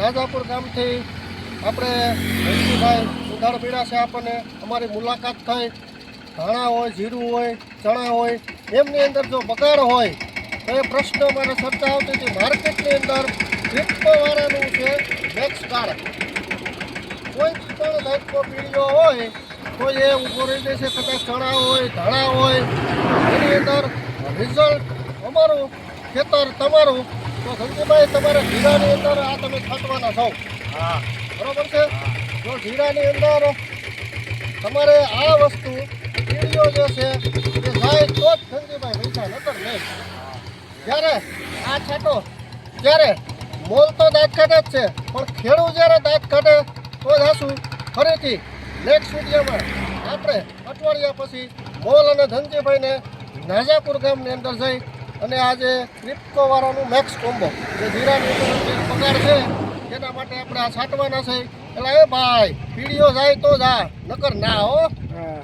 રાજાપુર ગામથી આપણે રણજીભાઈ ઉધાર પીડા છે આપણને. અમારી મુલાકાત થઈ ધાણા હોય, જીરું હોય, ચણા હોય, એમની અંદર જો બગાડ હોય, તો એ પ્રશ્ન મારે ચર્ચા આવતી હતી. માર્કેટની અંદર ક્રિપ્ટોવાળાનું છે મેક્સ કાર્ડ કોઈ પણ જાતનો પીળીઓ હોય, તો એ ઊભો રહી જશે કદાચ ચણા હોય, ધાણા હોય એની અંદર રિઝલ્ટ અમારું ખેતર, તમારું તો સંજયભાઈ તમારે જીરાની અંદર આ તમે છાંટવાના છો. હા. બરોબર છે? જો જીરાની અંદર તમારે આ વસ્તુ પીળીઓ જે છે એ જાય તો જ સંજયભાઈ પૈસા નતર નહીં જ્યારે આ છાંટો ત્યારે મોલ તો દાંત કાઢે જ છે પણ ખેડૂત જ્યારે દાંત કાઢે તો જ હાસું. ફરીથી નેક્સ્ટ વિડીયોમાં આપણે અઠવાડિયા પછી મોલ અને ધનજીભાઈને નાજાપુર ગામની અંદર જઈ અને આજે ક્રિપ્ટોવાળાનું મેક્સ કોમ્બો જે જીરા પગાર છે, એના માટે આપણે આ છાંટવાના છે. એટલે એ ભાઈ પીડીઓ જાય તો જા, નકર ના હા.